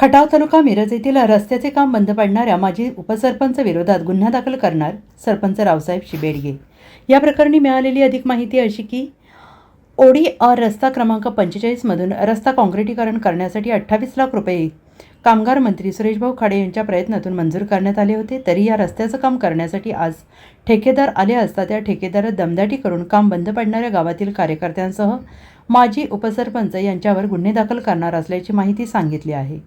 खटाव तालुका मिरज येथील रस्त्याचे काम बंद पाडणाऱ्या माजी उपसरपंच विरोधात गुन्हा दाखल करणार सरपंच रावसाहेब शिबेडगे. या प्रकरणी मिळालेली अधिक माहिती अशी की ओडी आर रस्ता क्रमांक पंचेचाळीसमधून रस्ता काँक्रिटीकरण करण्यासाठी अठ्ठावीस लाख रुपये कामगार मंत्री सुरेशभाऊ खाडे यांच्या प्रयत्नातून मंजूर करण्यात आले होते तरी या रस्त्याचं काम करण्यासाठी आज ठेकेदार आले असता त्या ठेकेदारात दमदाटी करून काम बंद पडणाऱ्या गावातील कार्यकर्त्यांसह माजी उपसरपंच यांच्यावर गुन्हे दाखल करणार असल्याची माहिती सांगितली आहे.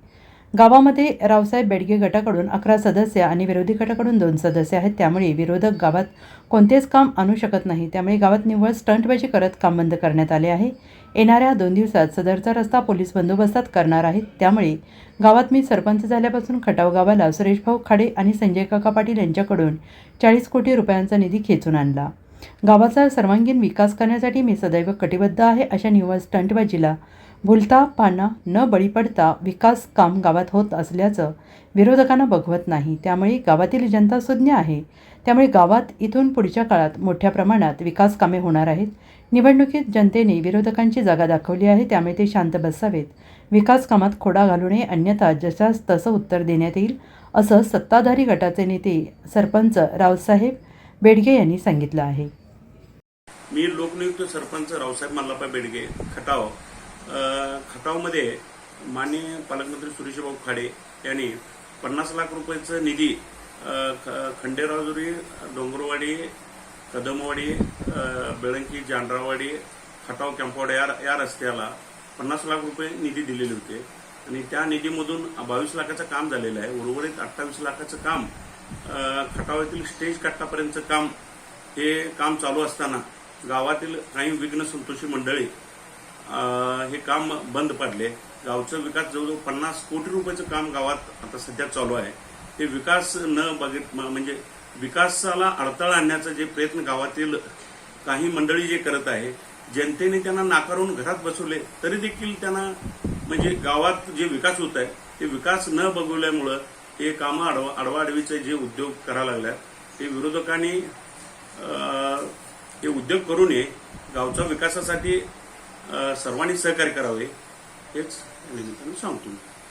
गावामध्ये रावसाहेब बेडगे गटाकडून अकरा सदस्य आणि विरोधी गटाकडून दोन सदस्य आहेत. त्यामुळे विरोधक गावात कोणतेच काम आणू शकत नाही. त्यामुळे गावात निव्वळ स्टंटबाजी करत काम बंद करण्यात आले आहे. येणाऱ्या दोन दिवसात सदरचा रस्ता पोलीस बंदोबस्तात करणार आहेत. त्यामुळे गावात मी सरपंच झाल्यापासून खटाव गावाला सुरेशभाऊ खाडे आणि संजय काका पाटील यांच्याकडून चाळीस कोटी रुपयांचा निधी खेचून आणला. गावाचा सर्वांगीण विकास करण्यासाठी मी सदैव कटिबद्ध आहे अशा निव्वळ स्टंटबाजीला भुलता पाना न बळी पडता विकास काम गावात होत असल्याचं विरोधकांना बघवत नाही. त्यामुळे गावातील जनता सुज्ञ आहे. त्यामुळे गावात इथून पुढच्या काळात मोठ्या प्रमाणात विकास कामे होणार आहेत. निवडणुकीत जनतेने विरोधकांची जागा दाखवली आहे. त्यामुळे ते शांत बसावेत. विकास कामात खोडा घालू नये. अन्यथा जशास तसं उत्तर देण्यात येईल असं सत्ताधारी गटाचे नेते सरपंच रावसाहेब बेडगे यांनी सांगितलं आहे. मी लोकनियुक्त सरपंच रावसाहेब मल्लापा बेडगे खटाव. खटावमध्ये माननीय पालकमंत्री सुरेशभाऊ खाडे यांनी पन्नास लाख रुपयाचं निधी ख- खंडेराजुरी डोंगरवाडी कदमवाडी बेळंकी जानरावाडी खटाव कॅम्पवाडी या या रस्त्याला पन्नास लाख रुपये निधी दिलेले होते. आणि त्या निधीमधून बावीस लाखाचं काम झालेलं आहे. उर्वरित अठ्ठावीस लाखाचं काम खटावातील स्टेज कट्टापर्यंतचं काम हे काम चालू असताना गावातील काही विघ्न संतोषी मंडळी हे काम बंद पडले. गावचं विकास जवळजवळ पन्नास कोटी रुपयाचं काम गावात आता सध्या चालू आहे. ते विकास न बघित म्हणजे विकासाला अडथळा आणण्याचा जे प्रयत्न गावातील काही मंडळी जे करत आहे जनतेने त्यांना नाकारून घरात बसवले तरी देखील त्यांना म्हणजे गावात जे विकास होत आहे ते विकास न बघवल्यामुळं हे कामं आडवा अडवाअडवीचे जे उद्योग करायला लागल्यात ते विरोधकांनी हे उद्योग करू नये गावच्या विकासासाठी सर्वांनी सहकार्य करावे हेच या सांगतो.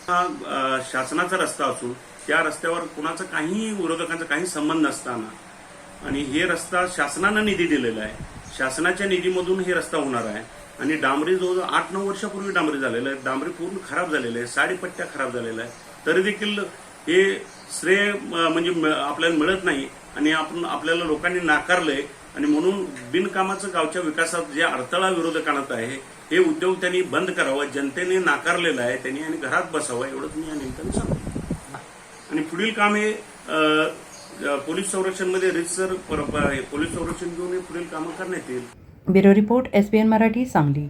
हा शासनाचा रस्ता असून त्या रस्त्यावर कुणाचा काही विरोधकांचा काही संबंध नसताना आणि हे रस्ता शासनानं निधी दिलेला आहे. शासनाच्या निधीमधून हे रस्ता होणार आहे. आणि डांबरी जवळजवळ आठ नऊ वर्षापूर्वी डांबरी झालेलं आहे. डांबरी पूर्ण खराब झालेलं आहे. साडेपट्ट्या खराब झालेल्या आहे तरी देखील हे श्रेय म्हणजे आपल्याला मिळत नाही. आणि आपण आपल्याला लोकांनी नाकारलंय. आणि म्हणून बिनकामाचं गावच्या विकासात जे अडथळा विरोधक आणत आहे हे उद्योग त्यांनी बंद करावं जनतेने नाकारलेलं आहे त्यांनी आणि घरात बसावं एवढंच मी या निमित्ताने सांगतो. आणि पुढील काम हे अं, अं, पोलीस संरक्षणमध्ये रितसर पोलीस संरक्षण घेऊन हे पुढील कामं करण्यात येईल. Bureau report S N Marathi Sangli.